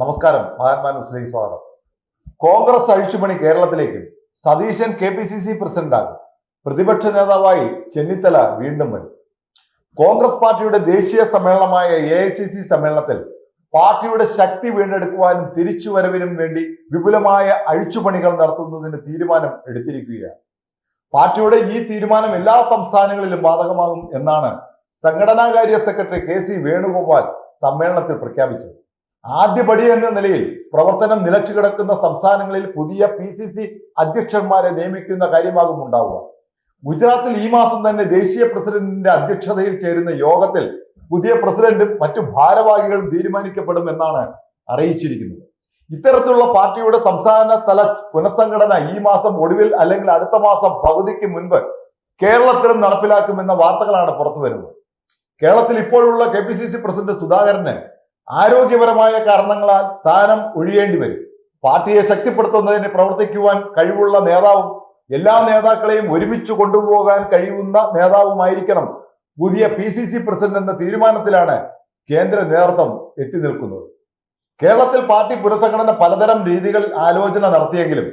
നമസ്കാരം മഹാത്മാ ന്യൂസിലേക്ക് സ്വാഗതം. കോൺഗ്രസ് അഴിച്ചുപണി കേരളത്തിലേക്ക് Satheesan K P C C പ്രസിഡന്റാകും. പ്രതിപക്ഷ നേതാവായി ചെന്നിത്തല വീണ്ടും വരും. കോൺഗ്രസ് പാർട്ടിയുടെ ദേശീയ സമ്മേളനമായ എ ഐ സി സി സമ്മേളനത്തിൽ പാർട്ടിയുടെ ശക്തി വീണ്ടെടുക്കുവാനും തിരിച്ചുവരവിനും വേണ്ടി വിപുലമായ അഴിച്ചുപണികൾ നടത്തുന്നതിന് തീരുമാനം എടുത്തിരിക്കുകയാണ്. പാർട്ടിയുടെ ഈ തീരുമാനം എല്ലാ സംസ്ഥാനങ്ങളിലും ബാധകമാകും എന്നാണ് സംഘടനാകാര്യ സെക്രട്ടറി കെ സി വേണുഗോപാൽ സമ്മേളനത്തിൽ പ്രഖ്യാപിച്ചത്. ആദ്യപടി എന്ന നിലയിൽ പ്രവർത്തനം നിലച്ചു കിടക്കുന്ന സംസ്ഥാനങ്ങളിൽ പുതിയ പി സി സി അധ്യക്ഷന്മാരെ നിയമിക്കുന്ന കാര്യമാകും ഉണ്ടാവുക. ഗുജറാത്തിൽ ഈ മാസം തന്നെ ദേശീയ പ്രസിഡന്റിന്റെ അധ്യക്ഷതയിൽ ചേരുന്ന യോഗത്തിൽ പുതിയ പ്രസിഡന്റും മറ്റു ഭാരവാഹികളും തീരുമാനിക്കപ്പെടും എന്നാണ് അറിയിച്ചിരിക്കുന്നത്. ഇത്തരത്തിലുള്ള പാർട്ടിയുടെ സംസ്ഥാന തല പുനഃസംഘടന ഈ മാസം ഒടുവിൽ അല്ലെങ്കിൽ അടുത്ത മാസം പകുതിക്ക് മുൻപ് കേരളത്തിലും നടപ്പിലാക്കുമെന്ന വാർത്തകളാണ് പുറത്തു വരുന്നത് കേരളത്തിൽ ഇപ്പോഴുള്ള K P C C president സുധാകരന് ആരോഗ്യപരമായ കാരണങ്ങളാൽ സ്ഥാനം ഒഴിയേണ്ടി വരും. പാർട്ടിയെ ശക്തിപ്പെടുത്തുന്നതിന് പ്രവർത്തിക്കുവാൻ കഴിവുള്ള നേതാവും എല്ലാ നേതാക്കളെയും ഒരുമിച്ച് കൊണ്ടുപോകാൻ കഴിയുന്ന നേതാവുമായിരിക്കണം. പുതിയ പി സി സി പ്രസിഡന്റ് എന്ന തീരുമാനത്തിലാണ് കേന്ദ്ര നേതൃത്വം എത്തി നിൽക്കുന്നത്. കേരളത്തിൽ പാർട്ടി പുനഃസംഘടന പലതരം രീതികൾ ആലോചന നടത്തിയെങ്കിലും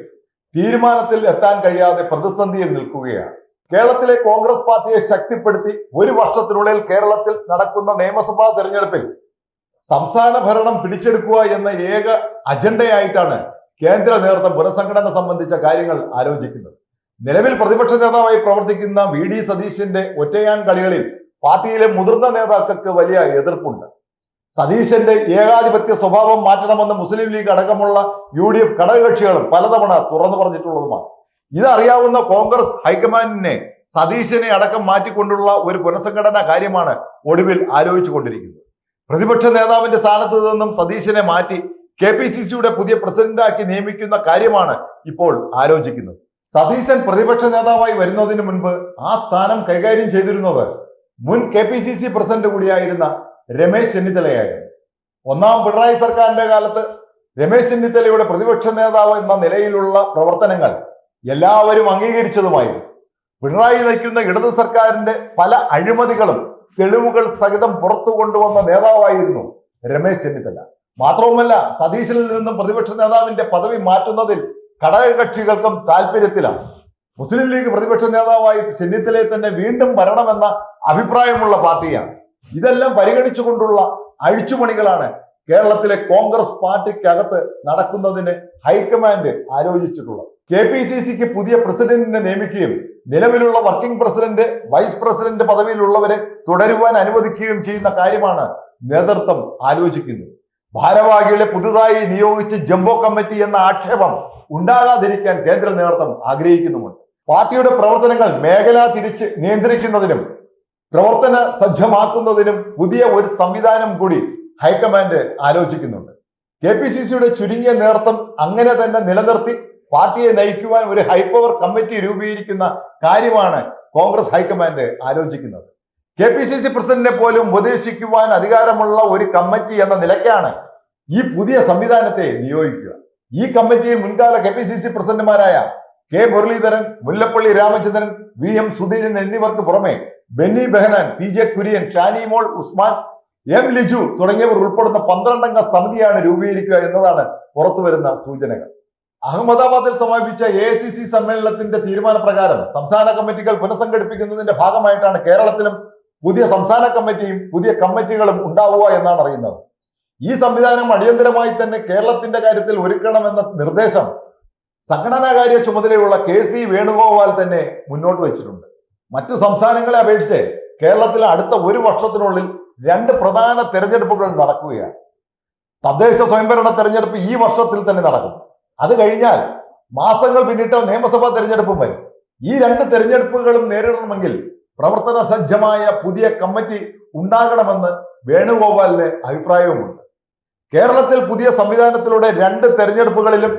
തീരുമാനത്തിൽ എത്താൻ കഴിയാതെ പ്രതിസന്ധിയിൽ നിൽക്കുകയാണ്. കേരളത്തിലെ കോൺഗ്രസ് പാർട്ടിയെ ശക്തിപ്പെടുത്തി ഒരു വർഷത്തിനുള്ളിൽ കേരളത്തിൽ നടക്കുന്ന നിയമസഭാ തെരഞ്ഞെടുപ്പിൽ സംസ്ഥാന ഭരണം പിടിച്ചെടുക്കുക എന്ന ഏക അജണ്ടയായിട്ടാണ് കേന്ദ്ര നേതൃത്വം പുനഃസംഘടന സംബന്ധിച്ച കാര്യങ്ങൾ ആലോചിക്കുന്നത്. നിലവിൽ പ്രതിപക്ഷ നേതാവായി പ്രവർത്തിക്കുന്ന വി ഡി സതീശന്റെ ഒറ്റയാൻ കളികളിൽ പാർട്ടിയിലെ മുതിർന്ന നേതാക്കൾക്ക് വലിയ എതിർപ്പുണ്ട്. സതീശന്റെ ഏകാധിപത്യ സ്വഭാവം മാറ്റണമെന്ന് മുസ്ലിം ലീഗ് അടക്കമുള്ള യു ഡി എഫ് ഘടകകക്ഷികളും പലതവണ തുറന്നു പറഞ്ഞിട്ടുള്ളതുമാണ്. ഇതറിയാവുന്ന കോൺഗ്രസ് ഹൈക്കമാൻഡിനെ സതീശനെ അടക്കം മാറ്റിക്കൊണ്ടുള്ള ഒരു പുനഃസംഘടനാ കാര്യമാണ് ഒടുവിൽ ആലോചിച്ചുകൊണ്ടിരിക്കുന്നത്. പ്രതിപക്ഷ നേതാവിന്റെ സ്ഥാനത്ത് നിന്നും സതീശനെ മാറ്റി കെ പി സി സിയുടെ പുതിയ പ്രസിഡന്റാക്കി നിയമിക്കുന്ന കാര്യമാണ് ഇപ്പോൾ ആലോചിക്കുന്നത്. സതീശൻ പ്രതിപക്ഷ നേതാവായി വരുന്നതിന് മുൻപ് ആ സ്ഥാനം കൈകാര്യം ചെയ്തിരുന്നത് മുൻ K P C C president കൂടിയായിരുന്ന Ramesh ചെന്നിത്തലയായിരുന്നു. ഒന്നാം പിണറായി സർക്കാരിന്റെ കാലത്ത് രമേശ് ചെന്നിത്തലയുടെ പ്രതിപക്ഷ നേതാവ് എന്ന നിലയിലുള്ള പ്രവർത്തനങ്ങൾ എല്ലാവരും അംഗീകരിച്ചതുമായിരുന്നു. പിണറായി നയിക്കുന്ന ഇടതു സർക്കാരിന്റെ പല അഴിമതികളും തെളിവുകൾ സഹിതം പുറത്തു കൊണ്ടുവന്ന നേതാവായിരുന്നു രമേശ് ചെന്നിത്തല. മാത്രവുമല്ല സതീശനിൽ നിന്നും പ്രതിപക്ഷ നേതാവിന്റെ പദവി മാറ്റുന്നതിൽ ഘടകകക്ഷികൾക്കും താല്പര്യത്തിലാണ് മുസ്ലിം ലീഗ് പ്രതിപക്ഷ നേതാവായി ചെന്നിത്തലയെ തന്നെ വീണ്ടും വരണമെന്ന അഭിപ്രായമുള്ള പാർട്ടിയാണ്. ഇതെല്ലാം പരിഗണിച്ചുകൊണ്ടുള്ള അഴിച്ചുപണികളാണ് കേരളത്തിലെ കോൺഗ്രസ് പാർട്ടിക്കകത്ത് നടക്കുന്നതിന് ഹൈക്കമാൻഡ് ആലോചിച്ചിട്ടുള്ളത് കെ പി സി സിക്ക് പുതിയ പ്രസിഡന്റിനെ നിയമിക്കുകയും നിലവിലുള്ള വർക്കിംഗ് പ്രസിഡന്റ് വൈസ് പ്രസിഡന്റ് പദവിയിലുള്ളവരെ തുടരുവാൻ അനുവദിക്കുകയും ചെയ്യുന്ന കാര്യമാണ് നേതൃത്വം ആലോചിക്കുന്നത്. ഭാരവാഹികളെ പുതുതായി നിയോഗിച്ച് ജംബോ കമ്മിറ്റി എന്ന ആക്ഷേപം ഉണ്ടാകാതിരിക്കാൻ കേന്ദ്ര നേതൃത്വം ആഗ്രഹിക്കുന്നുമുണ്ട്. പാർട്ടിയുടെ പ്രവർത്തനങ്ങൾ മേഖല തിരിച്ച് നിയന്ത്രിക്കുന്നതിനും പ്രവർത്തന സജ്ജമാക്കുന്നതിനും പുതിയ ഒരു സംവിധാനം കൂടി ഹൈക്കമാൻഡ് ആലോചിക്കുന്നുണ്ട്. കെ പി സി സിയുടെ ചുരുങ്ങിയ നേതൃത്വം അങ്ങനെ തന്നെ നിലനിർത്തി പാർട്ടിയെ നയിക്കുവാൻ ഒരു ഹൈപ്പവർ കമ്മിറ്റി രൂപീകരിക്കുന്ന കാര്യമാണ് കോൺഗ്രസ് ഹൈക്കമാൻഡ് ആലോചിക്കുന്നത്. കെ പി സി സി പ്രസിഡന്റിനെ പോലും ഉപദേശിക്കുവാൻ അധികാരമുള്ള ഒരു കമ്മിറ്റി എന്ന നിലയ്ക്കാണ് ഈ പുതിയ സംവിധാനത്തെ നിയോഗിക്കുക. ഈ കമ്മിറ്റിയിൽ മുൻകാല കെ പി സി സി പ്രസിഡന്റുമാരായ K Muraleedharan Mullappally Ramachandran V M Sudheeran എന്നിവർക്ക് പുറമെ Benny Behanan P J Kurian Shanimol Usman M Liju തുടങ്ങിയവർ ഉൾപ്പെടുന്ന പന്ത്രണ്ടംഗ സമിതിയാണ് രൂപീകരിക്കുക എന്നതാണ് പുറത്തുവരുന്ന സൂചനകൾ. അഹമ്മദാബാദിൽ സമാപിച്ച എ സി സി സമ്മേളനത്തിന്റെ തീരുമാനപ്രകാരം സംസ്ഥാന കമ്മിറ്റികൾ പുനഃസംഘടിപ്പിക്കുന്നതിന്റെ ഭാഗമായിട്ടാണ് കേരളത്തിലും പുതിയ സംസ്ഥാന കമ്മിറ്റിയും പുതിയ കമ്മിറ്റികളും ഉണ്ടാവുക എന്നാണ് അറിയുന്നത്. ഈ സംവിധാനം അടിയന്തരമായി തന്നെ കേരളത്തിന്റെ കാര്യത്തിൽ ഒരുക്കണമെന്ന നിർദ്ദേശം സംഘടനാകാര്യ ചുമതലയുള്ള കെ സി വേണുഗോപാൽ തന്നെ മുന്നോട്ട് വെച്ചിട്ടുണ്ട്. മറ്റു സംസ്ഥാനങ്ങളെ അപേക്ഷിച്ച് കേരളത്തിൽ അടുത്ത ഒരു വർഷത്തിനുള്ളിൽ രണ്ട് പ്രധാന തെരഞ്ഞെടുപ്പുകൾ നടക്കുകയാണ്. തദ്ദേശ സ്വയംഭരണ തെരഞ്ഞെടുപ്പ് ഈ വർഷത്തിൽ തന്നെ നടക്കും. അത് കഴിഞ്ഞാൽ മാസങ്ങൾ പിന്നിട്ട നിയമസഭാ തെരഞ്ഞെടുപ്പും വരും. ഈ രണ്ട് തെരഞ്ഞെടുപ്പുകളും നേരിടണമെങ്കിൽ പ്രവർത്തന സജ്ജമായ പുതിയ കമ്മിറ്റി ഉണ്ടാകണമെന്ന് വേണുഗോപാലിന് അഭിപ്രായവുമുണ്ട്. കേരളത്തിൽ പുതിയ സംവിധാനത്തിലൂടെ രണ്ട് തെരഞ്ഞെടുപ്പുകളിലും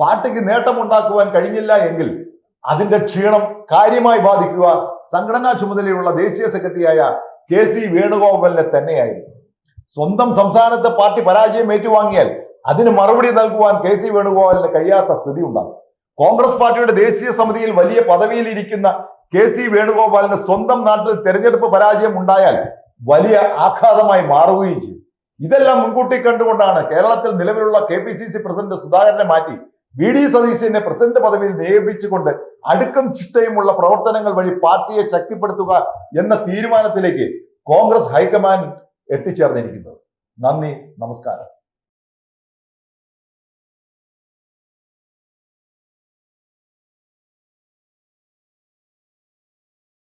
പാർട്ടിക്ക് നേട്ടമുണ്ടാക്കുവാൻ കഴിഞ്ഞില്ല എങ്കിൽ അതിന്റെ ക്ഷീണം കാര്യമായി ബാധിക്കുക സംഘടനാ ചുമതലയുള്ള ദേശീയ സെക്രട്ടറിയായ കെ സി വേണുഗോപാലിനെ തന്നെയായിരുന്നു സ്വന്തം സംസ്ഥാനത്ത് പാർട്ടി പരാജയം ഏറ്റുവാങ്ങിയാൽ അതിന് മറുപടി നൽകുവാൻ കെ സി വേണുഗോപാലിന് കഴിയാത്ത സ്ഥിതി ഉണ്ടാകും. കോൺഗ്രസ് പാർട്ടിയുടെ ദേശീയ സമിതിയിൽ വലിയ പദവിയിൽ ഇരിക്കുന്ന കെ സി വേണുഗോപാലിന് സ്വന്തം നാട്ടിൽ തെരഞ്ഞെടുപ്പ് പരാജയം ഉണ്ടായാൽ വലിയ ആഘാതമായി മാറുകയും ചെയ്യും. ഇതെല്ലാം മുൻകൂട്ടി കണ്ടുകൊണ്ടാണ് കേരളത്തിൽ നിലവിലുള്ള K P C C president സുധാകരനെ മാറ്റി വി ഡി സതീശനെ പ്രസിഡന്റ് പദവിയിൽ നിയമിച്ചുകൊണ്ട് അടുക്കും ചിട്ടയുമുള്ള പ്രവർത്തനങ്ങൾ വഴി പാർട്ടിയെ ശക്തിപ്പെടുത്തുക എന്ന തീരുമാനത്തിലേക്ക് കോൺഗ്രസ് ഹൈക്കമാൻഡ് എത്തിച്ചേർന്നിരിക്കുന്നത്. നന്ദി നമസ്കാരം.